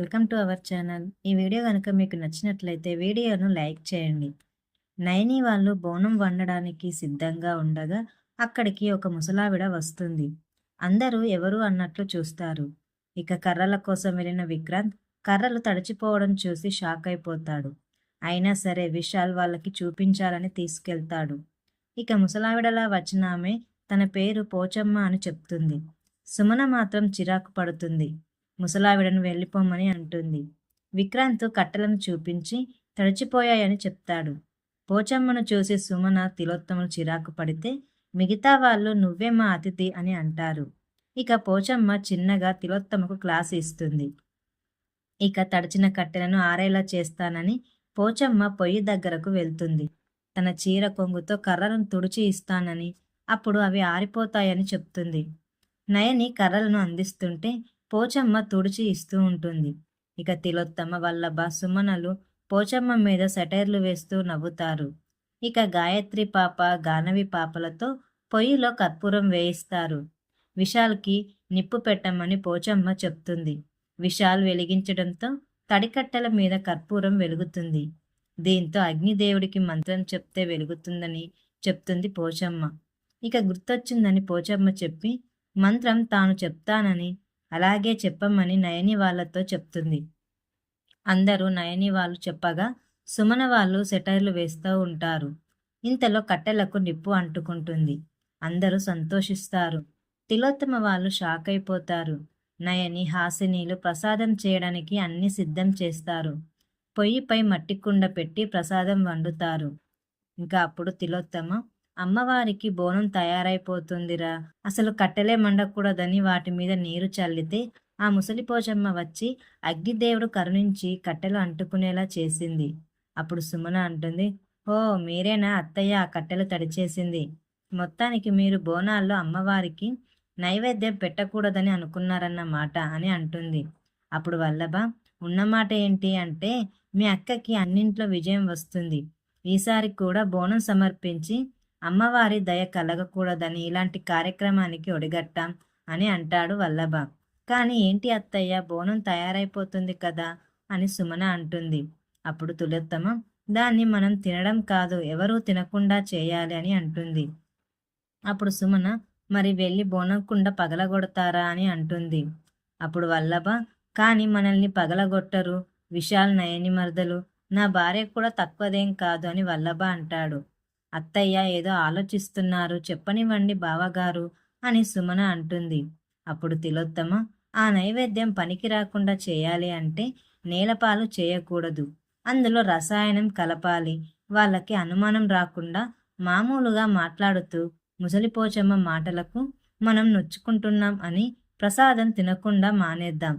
Welcome to our channel. ఈ video కనుక మీకు నచ్చినట్లయితే వీడియోను లైక్ చేయండి. నయని వాళ్ళు బోనం వండడానికి సిద్ధంగా ఉండగా అక్కడికి ఒక ముసలావిడ వస్తుంది. అందరూ ఎవరు అన్నట్లు చూస్తారు. ఇక కర్రల కోసం వెళ్ళిన విక్రాంత్ కర్రలు తడిచిపోవడం చూసి షాక్ అయిపోతాడు. అయినా సరే విశాల్ వాళ్ళకి చూపించాలని తీసుకెళ్తాడు. ఇక ముసలావిడలా వచ్చిన ఆమె తన పేరు పోచమ్మ అని చెప్తుంది. సుమన మాత్రం చిరాకు పడుతుంది. ముసలావిడను వెళ్ళిపోమని అంటుంది. విక్రాంత్ కట్టెలను చూపించి తడిచిపోయాయని చెప్తాడు. పోచమ్మను చూసి సుమన తిలోత్తములు చిరాకు పడితే మిగతా వాళ్ళు నువ్వే మా అతిథి అని అంటారు. ఇక పోచమ్మ చిన్నగా తిలోత్తమకు క్లాస్ ఇస్తుంది. ఇక తడిచిన కట్టెలను ఆరేలా చేస్తానని పోచమ్మ పొయ్యి దగ్గరకు వెళ్తుంది. తన చీర కొంగుతో కర్రలను తుడిచి ఇస్తానని అప్పుడు అవి ఆరిపోతాయని చెప్తుంది. నయని కర్రలను అందిస్తుంటే పోచమ్మ తుడిచి ఇస్తూ ఉంటుంది. ఇక తిలోత్తమ వల్లభ సుమనలు పోచమ్మ మీద సెటైర్లు వేస్తూ నవ్వుతారు. ఇక గాయత్రి పాప గానవి పాపలతో పొయ్యిలో కర్పూరం వేయిస్తారు. విశాల్కి నిప్పు పెట్టమని పోచమ్మ చెప్తుంది. విశాల్ వెలిగించడంతో తడికట్టెల మీద కర్పూరం వెలుగుతుంది. దీంతో అగ్నిదేవుడికి మంత్రం చెప్తే వెలుగుతుందని చెప్తుంది పోచమ్మ. ఇక గుర్తొచ్చిందని పోచమ్మ చెప్పి మంత్రం తాను చెప్తానని అలాగే చెప్పమని నయని వాళ్ళతో చెప్తుంది. అందరూ నయని వాళ్ళు చెప్పగా సుమన వాళ్ళు సెటైర్లు వేస్తూ ఉంటారు. ఇంతలో కట్టెలకు నిప్పు అంటుకుంటుంది. అందరూ సంతోషిస్తారు. తిలోత్తమ వాళ్ళు షాక్ అయిపోతారు. నయని హాసినీలు ప్రసాదం చేయడానికి అన్ని సిద్ధం చేస్తారు. పొయ్యిపై మట్టి కుండ పెట్టి ప్రసాదం వండుతారు. ఇంకా అప్పుడు తిలోత్తమ అమ్మవారికి బోనం తయారైపోతుందిరా. అసలు కట్టెలే మండకూడదని వాటి మీద నీరు చల్లితే ఆ ముసలిపోచమ్మ వచ్చి అగ్నిదేవుడు కరుణించి కట్టెలు అంటుకునేలా చేసింది. అప్పుడు సుమన అంటుంది ఓ మీరేనా అత్తయ్య ఆ కట్టెలు తడిచేసింది? మొత్తానికి మీరు బోనాల్లో అమ్మవారికి నైవేద్యం పెట్టకూడదని అనుకున్నారన్న మాట అని అంటుంది. అప్పుడు వల్లభ ఉన్నమాట ఏంటి అంటే మీ అక్కకి అన్నింట్లో విజయం వస్తుంది. ఈసారి కూడా బోనం సమర్పించి అమ్మవారి దయ కలగకూడదని ఇలాంటి కార్యక్రమానికి ఒడిగట్టాం అని అంటాడు వల్లభ. కానీ ఏంటి అత్తయ్య బోనం తయారైపోతుంది కదా అని సుమన అంటుంది. అప్పుడు తులత్తమ దాన్ని మనం తినడం కాదు ఎవరూ తినకుండా చేయాలి అని అంటుంది. అప్పుడు సుమన మరి వెళ్ళి బోనం కుండ పగలగొడతారా అని అంటుంది. అప్పుడు వల్లభ కానీ మనల్ని పగలగొట్టరు విశాల్ నయని మరదలు నా భార్య కూడా తక్కువదేం కాదు అని వల్లభ అంటాడు. అత్తయ్య ఏదో ఆలోచిస్తున్నారు చెప్పనివ్వండి బావగారు అని సుమన అంటుంది. అప్పుడు తిలోత్తమ ఆ నైవేద్యం పనికి రాకుండా చేయాలి అంటే నేలపాలు చేయకూడదు. అందులో రసాయనం కలపాలి. వాళ్ళకి అనుమానం రాకుండా మామూలుగా మాట్లాడుతూ ముసలిపోచమ్మ మాటలకు మనం నొచ్చుకుంటున్నాం అని ప్రసాదం తినకుండా మానేద్దాం.